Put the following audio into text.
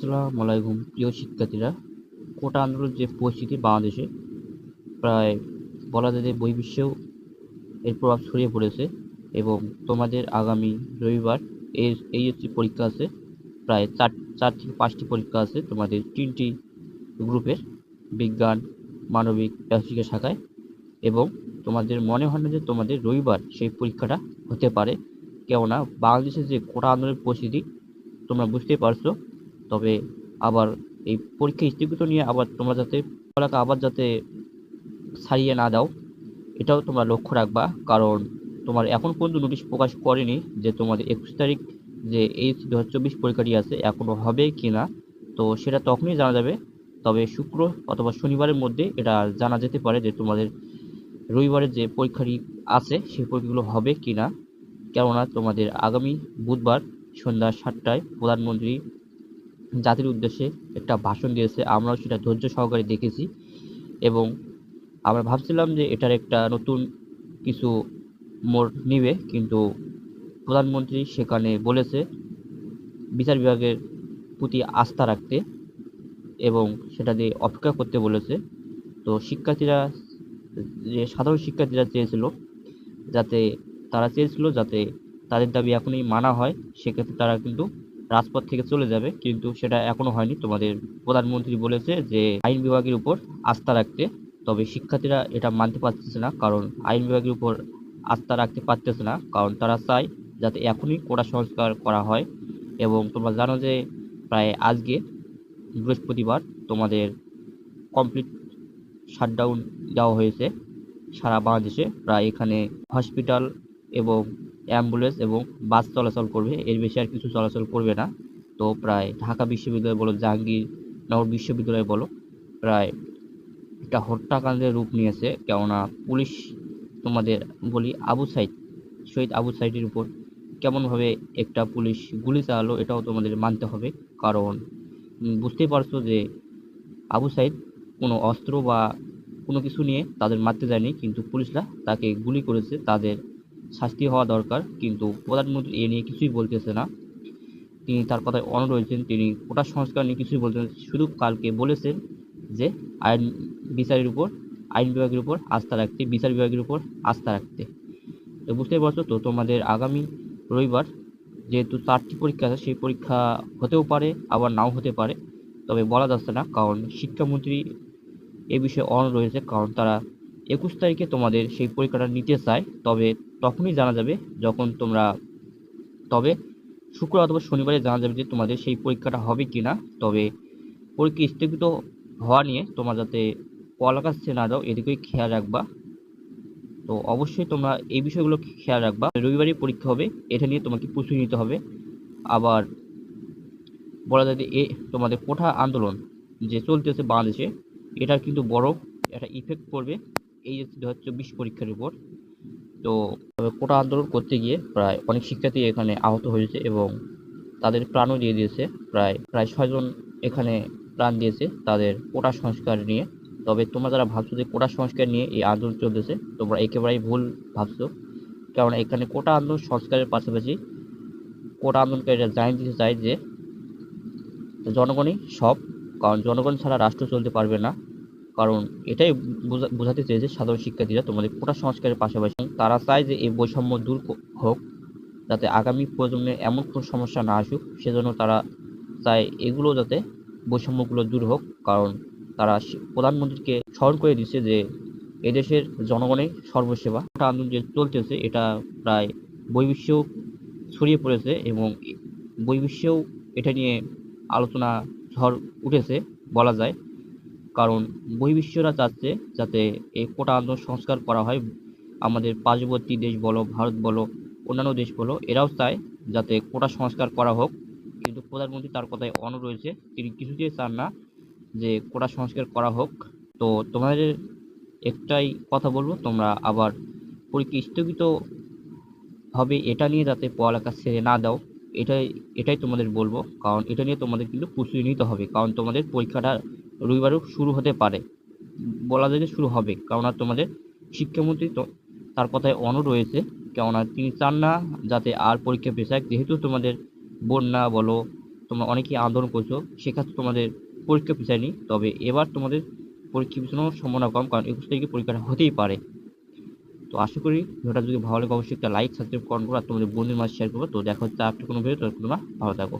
আসসালামু আলাইকুম। প্রিয় শিক্ষার্থীরা, কোটা আন্দোলনের যে পরিস্থিতি বাংলাদেশে, প্রায় বলা যায় যে বহির্বিশ্বেও এর প্রভাব ছড়িয়ে পড়েছে এবং তোমাদের আগামী রবিবার এর, এই হচ্ছে পরীক্ষা আছে, প্রায় চার চার থেকে পাঁচটি পরীক্ষা আছে তোমাদের তিনটি গ্রুপের, বিজ্ঞান, মানবিক ব্যবসায়িক শাখায় এবং তোমাদের মনে হয় না যে তোমাদের রবিবার সেই পরীক্ষাটা হতে পারে। কেননা বাংলাদেশের যে কোটা আন্দোলনের পরিস্থিতি তোমরা বুঝতেই পারছ তবে আবার এই পরীক্ষা স্থগিত নিয়ে আবার তোমরা যাতে পড়ালেখা আবার যাতে ছাড়িয়ে না দাও, এটাও তোমরা লক্ষ্য রাখবা। কারণ তোমার এখন পর্যন্ত নোটিশ প্রকাশ করেনি যে তোমাদের একুশ তারিখ যে এই দু হাজার চব্বিশ পরীক্ষাটি আছে এখনও হবে কি না, তো সেটা তখনই জানা যাবে। তবে শুক্র অথবা শনিবারের মধ্যে এটা জানা যেতে পারে যে তোমাদের রবিবারের যে পরীক্ষাটি আছে, সেই পরীক্ষাগুলো হবে কি না। কেননা তোমাদের আগামী বুধবার সন্ধ্যা সাতটায় প্রধানমন্ত্রী জাতির উদ্দেশ্যে একটা ভাষণ দিয়েছে, আমরাও সেটা ধৈর্য সহকারে দেখেছি এবং আমরা ভাবছিলাম যে এটার একটা নতুন কিছু মোড় নিবে, কিন্তু প্রধানমন্ত্রী সেখানে বলেছে বিচার বিভাগের প্রতি আস্থা রাখতে এবং সেটা দিয়ে অপেক্ষা করতে বলেছে। তো শিক্ষার্থীরা, যে সাধারণ শিক্ষার্থীরা চেয়েছিল যাতে তারা চেয়েছিল যাতে তাদের দাবি এখনই মানা হয়, সেক্ষেত্রে তারা কিন্তু রাজপথ থেকে চলে যাবে, কিন্তু সেটা এখনও হয়নি। তোমাদের প্রধানমন্ত্রী বলেছে যে, আইন বিভাগের উপর আস্থা রাখতে, তবে শিক্ষার্থীরা এটা মানতে পারতেছে না, কারণ আইন বিভাগের উপর আস্থা রাখতে পারতেছে না, কারণ তারা চায় যাতে এখনই কোটা সংস্কার করা হয়। এবং তোমরা জানো যে, প্রায় আজকে বৃহস্পতিবার তোমাদের কমপ্লিট শাটডাউন দেওয়া হয়েছে সারা বাংলাদেশে। প্রায় এখানে হসপিটাল এবং অ্যাম্বুলেন্স এবং বাস চলাচল করবে। এর বেশি আর কিছু চলাচল করবে না। তো প্রায় ঢাকা বিশ্ববিদ্যালয় বলো জাহাঙ্গীরনগর বিশ্ববিদ্যালয় বলো, প্রায় একটা হত্যাকাণ্ডের রূপ নিয়েছে। কেননা পুলিশ তোমাদের বলি আবু সাইদ, শহীদ আবু সাইদের উপর কেমনভাবে একটা পুলিশ গুলি চালালো, এটাও তোমাদের মানতে হবে। কারণ বুঝতেই পারছ যে আবু সাইদ কোনো অস্ত্র বা কোনো কিছু নিয়ে তাদের মারতে যায়নি, কিন্তু পুলিশরা তাকে গুলি করেছে। তাদের শাস্তি হওয়া দরকার, কিন্তু প্রধানমন্ত্রী এ নিয়ে কিছুই বলতেছে না। তিনি তার কথায় অন রয়েছেন। তিনি কোটা সংস্কার নিয়ে কিছুই বলতেন শুধু কালকে বলেছেন যে, আইন বিচারের উপর, আইন বিভাগের উপর আস্থা রাখতে, বিচার বিভাগের উপর আস্থা রাখতে। তো বুঝতেই পারছ তো, তোমাদের আগামী রবিবার যেহেতু চারটি পরীক্ষা আছে, সেই পরীক্ষা হতেও পারে, আবার নাও হতে পারে। তবে বলা যাচ্ছে না, কারণ শিক্ষামন্ত্রী এ বিষয়ে অন রয়েছে, কারণ তারা একুশ তারিখে তোমাদের সেই পরীক্ষাটা নিতে চায়। তবে তখনই জানা যাবে যখন তোমরা, তবে শুক্র অথবা শনিবারে জানা যাবে যে তোমাদের সেই পরীক্ষাটা হবে কি না তবে পরীক্ষা স্থগিত হওয়া নিয়ে তোমরা যাতে ছেড়ে না দাও এদিকেই খেয়াল রাখবা। তো অবশ্যই তোমরা এই বিষয়গুলো খেয়াল রাখবা। রবিবারই পরীক্ষা হবে, এটা নিয়ে তোমাকে প্রস্তুতি নিতে হবে। আবার বলা যায় যে এ তোমাদের কোঠা আন্দোলন যে চলতেছে বাংলাদেশে, এটার কিন্তু বড় একটা ইফেক্ট পড়বে। এই যে দু হাজার চব্বিশ পরীক্ষার উপর তো তবে কোটা আন্দোলন করতে গিয়ে প্রায় অনেক শিক্ষার্থী এখানে আহত হয়েছে এবং তাদের প্রাণও দিয়ে দিয়েছে। প্রায় প্রায় ছয়জন এখানে প্রাণ দিয়েছে তাদের কোটা সংস্কার নিয়ে। তবে তোমরা যারা ভাবছ যে কোটা সংস্কার নিয়ে এই আন্দোলন চলতেছে, তোমরা একেবারেই ভুল ভাবছ। কারণ এখানে কোটা আন্দোলন সংস্কারের পাশাপাশি কোটা আন্দোলনকারীরা জানিয়ে দিতে চায় যে জনগণই সব, কারণ জনগণ ছাড়া রাষ্ট্র চলতে পারবে না। কারণ এটাই বোঝা- বোঝাতে চেয়েছে সাধারণ শিক্ষার্থীরা তোমাদের কোটা সংস্কারের পাশাপাশি তারা চায় যে এই বৈষম্য দূর হোক, যাতে আগামী প্রজন্মে এমন কোনো সমস্যা না আসুক, সেজন্য তারা চায় এগুলো যাতে বৈষম্যগুলো দূর হোক, কারণ তারা প্রধানমন্ত্রীকে স্মরণ করে দিচ্ছে যে এদেশের জনগণের সর্বসেবা আন্দোলন যে চলতেছে, এটা প্রায় বৈবিশ্বেও ছড়িয়ে পড়েছে এবং বৈবিশ্বেও এটা নিয়ে আলোচনা ঝড় উঠেছে, বলা যায়। কারণ বহির্বিশ্বরা চাচ্ছে যাতে এই কোটা আন্দোলন সংস্কার করা হয়। আমাদের পার্শ্ববর্তী দেশ বলো, ভারত বলো, অন্যান্য দেশ বলো, এরাও চায় যাতে কোটা সংস্কার করা হোক। কিন্তু প্রধানমন্ত্রী তার কথায় অন রয়েছে। তিনি কিছুতেই চান না যে কোটা সংস্কার করা হোক। তো তোমাদের একটাই কথা বলব, তোমরা আবার পরীক্ষা স্থগিত হবে এটা নিয়ে যাতে পড়ালেখা ছেড়ে না দাও। এটাই এটাই তোমাদের বলব। কারণ এটা নিয়ে তোমাদের কিন্তু প্রস্তুতি নিতে হবে। কারণ তোমাদের পরীক্ষাটা রবিবারও শুরু হতে পারে। বলা যায় যে শুরু হবে। কেননা তোমাদের শিক্ষামন্ত্রী তো, তার কথায় অন রয়েছে। কেননা তিনি চান না যাতে আর পরীক্ষা পেছায় যেহেতু তোমাদের বন্যা বলো, তোমরা অনেকেই আন্দোলন করছ সেক্ষেত্রে তোমাদের পরীক্ষা পিছায়নি তবে এবার তোমাদের পরীক্ষা পিছানোর সম্ভাবনা কম। কারণ একুশ তারিখে পরীক্ষাটা হতেই পারে। তো আশা করি ভিডিওটা যদি ভালো লাগে, অবশ্যই একটা লাইক সাবস্ক্রাইব কমেন্ট করো আর তোমাদের বন্ধুদের মাঝে শেয়ার করব তো দেখা হচ্ছে একটা কোনো ভিডিও তো তোমরা ভালো থাকো।